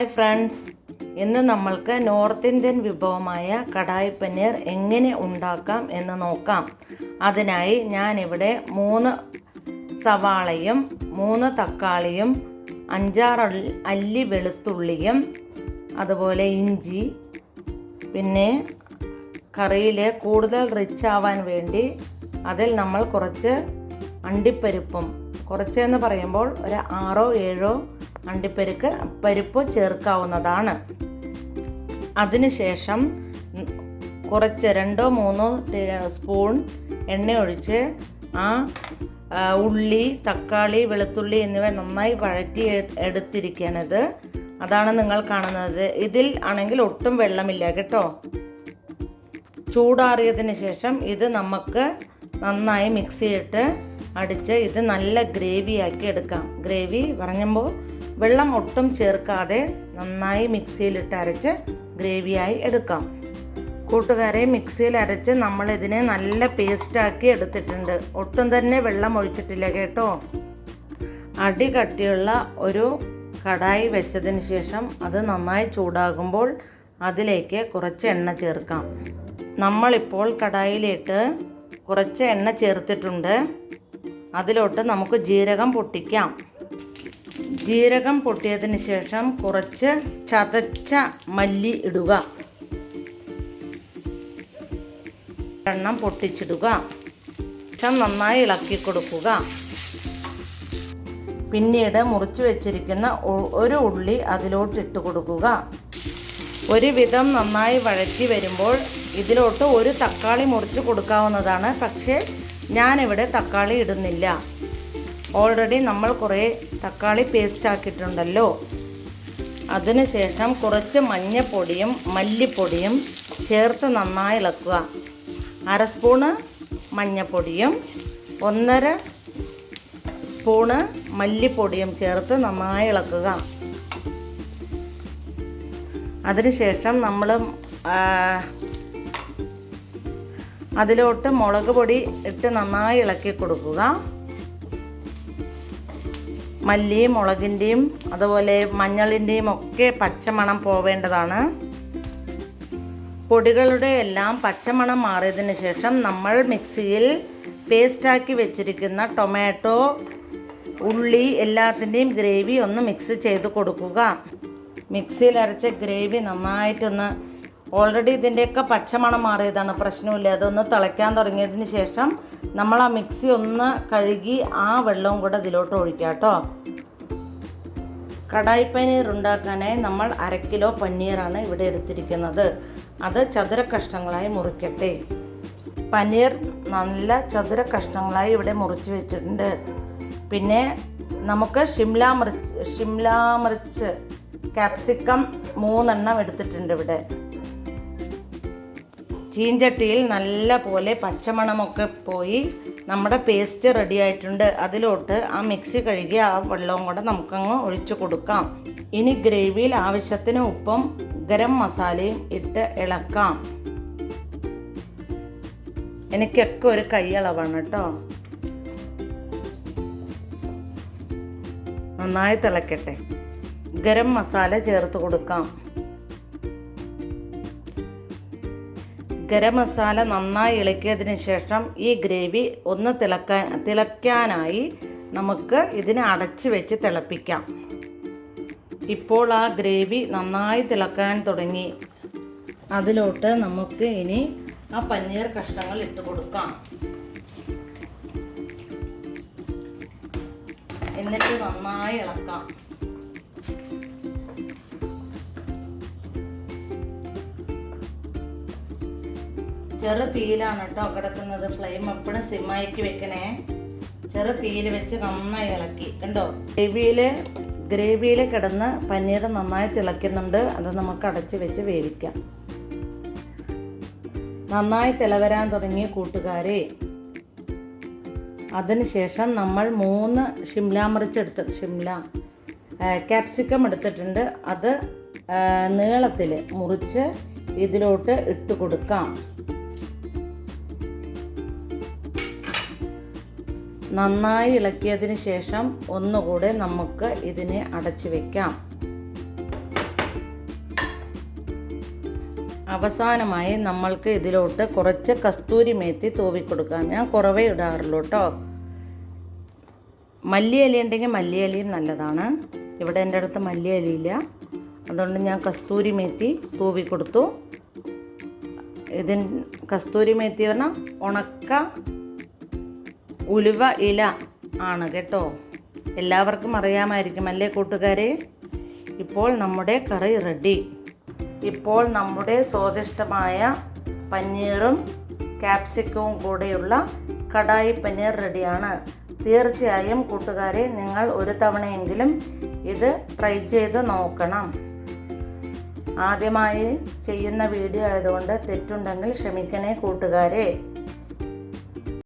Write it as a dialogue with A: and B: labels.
A: Hi friends ഇന്ന് നമ്മൾക്ക് north Indian വിഭവമായ കടായി പനീർ എങ്ങനെ ഉണ്ടാക്കാം എന്ന് നോക്കാം. അതിനായി ഞാനിവിടെ മൂന്ന് സവാളയും മൂന്ന് തക്കാളിയും അഞ്ചാറ് അല്ലി- വെളുത്തുള്ളിയും അതുപോലെ ഇഞ്ചി പിന്നെ കറിയിൽ കൂടുതൽ റിച്ച് ആവാൻ വേണ്ടി അതിൽ നമ്മൾ കുറച്ച് അണ്ടിപ്പരിപ്പും കുറച്ചെന്ന് പറയുമ്പോൾ ഒരു ആറോ ഏഴോ അണ്ടിപ്പരിക്ക് പരിപ്പ് ചേർക്കാവുന്നതാണ്. അതിനുശേഷം കുറച്ച് രണ്ടോ മൂന്നോ സ്പൂൺ എണ്ണ ഒഴിച്ച് ആ ഉള്ളി തക്കാളി വെളുത്തുള്ളി എന്നിവ നന്നായി വഴറ്റി എടുത്തിരിക്കണത്. അതാണ് നിങ്ങൾ കാണുന്നത്. ഇതിൽ ആണെങ്കിൽ ഒട്ടും വെള്ളമില്ല കേട്ടോ. ചൂടാറിയതിന് ശേഷം ഇത് നമുക്ക് നന്നായി മിക്സിയിട്ട് അടിച്ച് ഇത് നല്ല ഗ്രേവിയാക്കി എടുക്കാം. ഗ്രേവി പറഞ്ഞപ്പോൾ വെള്ളം ഒട്ടും ചേർക്കാതെ നന്നായി മിക്സിയിലിട്ട് അരച്ച് ഗ്രേവിയായി എടുക്കാം. കൂട്ടുകാരെ മിക്സിയിൽ അരച്ച് നമ്മളിതിനെ നല്ല പേസ്റ്റാക്കി എടുത്തിട്ടുണ്ട്. ഒട്ടും തന്നെ വെള്ളം ഒഴിച്ചിട്ടില്ല കേട്ടോ. അടി കട്ടിയുള്ള ഒരു കടായി വെച്ചതിന് ശേഷം അത് നന്നായി ചൂടാകുമ്പോൾ അതിലേക്ക് കുറച്ച് എണ്ണ ചേർക്കാം. നമ്മളിപ്പോൾ കടായിലിട്ട് കുറച്ച് എണ്ണ ചേർത്തിട്ടുണ്ട്. അതിലോട്ട് നമുക്ക് ജീരകം പൊട്ടിക്കാം. ജീരകം പൊട്ടിയതിന് ശേഷം കുറച്ച് ചതച്ച മല്ലി ഇടുക. എണ്ണം പൊട്ടിച്ചിടുക. ശേഷം നന്നായി ഇളക്കി കൊടുക്കുക. പിന്നീട് മുറിച്ച് വെച്ചിരിക്കുന്ന ഒരു ഉള്ളി അതിലോട്ട് ഇട്ട് കൊടുക്കുക. ഒരുവിധം നന്നായി വഴറ്റി വരുമ്പോൾ ഇതിലോട്ട് ഒരു തക്കാളി മുറിച്ച് കൊടുക്കാവുന്നതാണ്. പക്ഷേ ഞാനിവിടെ തക്കാളി ഇടുന്നില്ല. ഓൾറെഡി നമ്മൾ കുറേ തക്കാളി പേസ്റ്റ് ആക്കിയിട്ടുണ്ടല്ലോ. അതിനുശേഷം കുറച്ച് മഞ്ഞപ്പൊടിയും മല്ലിപ്പൊടിയും ചേർത്ത് നന്നായി ഇളക്കുക. അര സ്പൂണ് മഞ്ഞപ്പൊടിയും ഒന്നര സ്പൂണ് മല്ലിപ്പൊടിയും ചേർത്ത് നന്നായി ഇളക്കുക. അതിനുശേഷം നമ്മൾ അതിലോട്ട് മുളക് പൊടി ഇട്ട് നന്നായി ഇളക്കി കൊടുക്കുക. മല്ലിയും മുളകിന്റെയും അതുപോലെ മഞ്ഞളിന്റെയും ഒക്കെ പച്ചമണം പോവേണ്ടതാണ്. പൊടികളുടെ എല്ലാം പച്ചമണം മാറിയതിന് ശേഷം നമ്മൾ മിക്സിയിൽ പേസ്റ്റാക്കി വെച്ചിരിക്കുന്ന ടൊമാറ്റോ ഉള്ളി എല്ലാത്തിന്റെയും ഗ്രേവി ഒന്ന് മിക്സ് ചെയ്ത് കൊടുക്കുക. മിക്സിയിൽ അരച്ച ഗ്രേവി നന്നായിട്ടൊന്ന് ഓൾറെഡി ഇതിന്റെയൊക്കെ പച്ചമണം മാറിയതാണ് പ്രശ്നമില്ല. അതൊന്ന് തിളയ്ക്കാൻ തുടങ്ങിയതിന് ശേഷം നമ്മൾ ആ മിക്സി ഒന്ന് കഴുകി ആ വെള്ളവും കൂടെ ഇതിലോട്ട് ഒഴിക്കാം കേട്ടോ കടായി പനീർ ഉണ്ടാക്കാനായി നമ്മൾ അര കിലോ പനീറാണ് ഇവിടെ എടുത്തിരിക്കുന്നത്. അത് ചതുര കഷ്ണങ്ങളായി മുറിക്കട്ടെ. പനീർ നല്ല ചതുര കഷ്ണങ്ങളായി ഇവിടെ മുറിച്ച് വെച്ചിട്ടുണ്ട്. പിന്നെ നമുക്ക് ഷിംല മിർച്ച് ഷിംല മിർച്ച് ക്യാപ്സിക്കം മൂന്നെണ്ണം എടുത്തിട്ടുണ്ട് ഇവിടെ. ചീഞ്ചട്ടിയിൽ നല്ല പോലെ പച്ചമണമൊക്കെ പോയി നമ്മുടെ പേസ്റ്റ് റെഡി ആയിട്ടുണ്ട്. അതിലോട്ട് ആ മിക്സി കഴുകി ആ വെള്ളവും കൂടെ നമുക്കങ്ങ് ഒഴിച്ചു കൊടുക്കാം. ഇനി ഗ്രേവിയിൽ ആവശ്യത്തിന് ഉപ്പും ഗരം മസാലയും ഇട്ട് ഇളക്കാം. എനിക്കൊക്കെ ഒരു കൈയളവാണ് കേട്ടോ. നന്നായി തിളക്കട്ടെ. ഗരം മസാല ചേർത്ത് കൊടുക്കാം. ഗരം മസാല നന്നായി ഇളക്കിയതിന് ശേഷം ഈ ഗ്രേവി ഒന്ന് തിളക്കാൻ തിളയ്ക്കാനായി നമുക്ക് ഇതിനെ അടച്ച് വെച്ച് തിളപ്പിക്കാം. ഇപ്പോൾ ആ ഗ്രേവി നന്നായി തിളക്കാൻ തുടങ്ങി. അതിലോട്ട് നമുക്ക് ഇനി ആ പനീർ കഷ്ണങ്ങൾ ഇട്ട് കൊടുക്കാം. എന്നിട്ട് നന്നായി ഇളക്കാം. ചെറു തീയിലാണ് കേട്ടോ കിടക്കുന്നത്. ഫ്ലെയിം എപ്പോഴും സിമ്മായിട്ട് വെക്കണേ. ചെറു തീയിൽ വെച്ച് നന്നായി ഇളക്കി. കണ്ടോ? ഗ്രേവിയിൽ ഗ്രേവിയിൽ കിടന്ന് പനീർ നന്നായി തിളയ്ക്കുന്നുണ്ട്. അത് നമുക്ക് അടച്ച് വെച്ച് വേവിക്കാം. നന്നായി തിളവരാൻ തുടങ്ങിയ കൂട്ടുകാരെ അതിനുശേഷം നമ്മൾ മൂന്ന് ഷിംല മറിച്ചെടുത്ത് ഷിംല ക്യാപ്സിക്കം എടുത്തിട്ടുണ്ട്. അത് നീളത്തിൽ മുറിച്ച് ഇതിലോട്ട് ഇട്ട് കൊടുക്കാം. നന്നായി ഇളക്കിയതിന് ശേഷം ഒന്നുകൂടെ നമുക്ക് ഇതിനെ അടച്ചു വയ്ക്കാം അവസാനമായി നമ്മൾക്ക് ഇതിലോട്ട് കുറച്ച് കസ്തൂരി മേത്തി തൂവി കൊടുക്കാം ഞാൻ കുറവേ ഇടാറുള്ളൂ കേട്ടോ. മല്ലിയില ഉണ്ടെങ്കിൽ മല്ലിയിലയും നല്ലതാണ്. ഇവിടെ എന്റെ അടുത്ത് മല്ലിയിലയില്ല അതുകൊണ്ട് ഞാൻ കസ്തൂരി മേത്തി തൂവി കൊടുത്തു ഇതിൻ കസ്തൂരി മേത്തി പറഞ്ഞാൽ ഉണക്ക ഉലുവ ഇല ആണ് കേട്ടോ. എല്ലാവർക്കും അറിയാമായിരിക്കും അല്ലേ കൂട്ടുകാരെ? ഇപ്പോൾ നമ്മുടെ കറി റെഡി ഇപ്പോൾ നമ്മുടെ സ്വാദിഷ്ടമായ പനീറും ക്യാപ്സിക്കവും കൂടെയുള്ള കടായി പനീർ റെഡിയാണ് തീർച്ചയായും കൂട്ടുകാരെ നിങ്ങൾ ഒരു തവണയെങ്കിലും ഇത് ട്രൈ ചെയ്ത് നോക്കണം. ആദ്യമായി ചെയ്യുന്ന വീഡിയോ ആയതുകൊണ്ട് തെറ്റുണ്ടെങ്കിൽ ക്ഷമിക്കണേ കൂട്ടുകാരെ.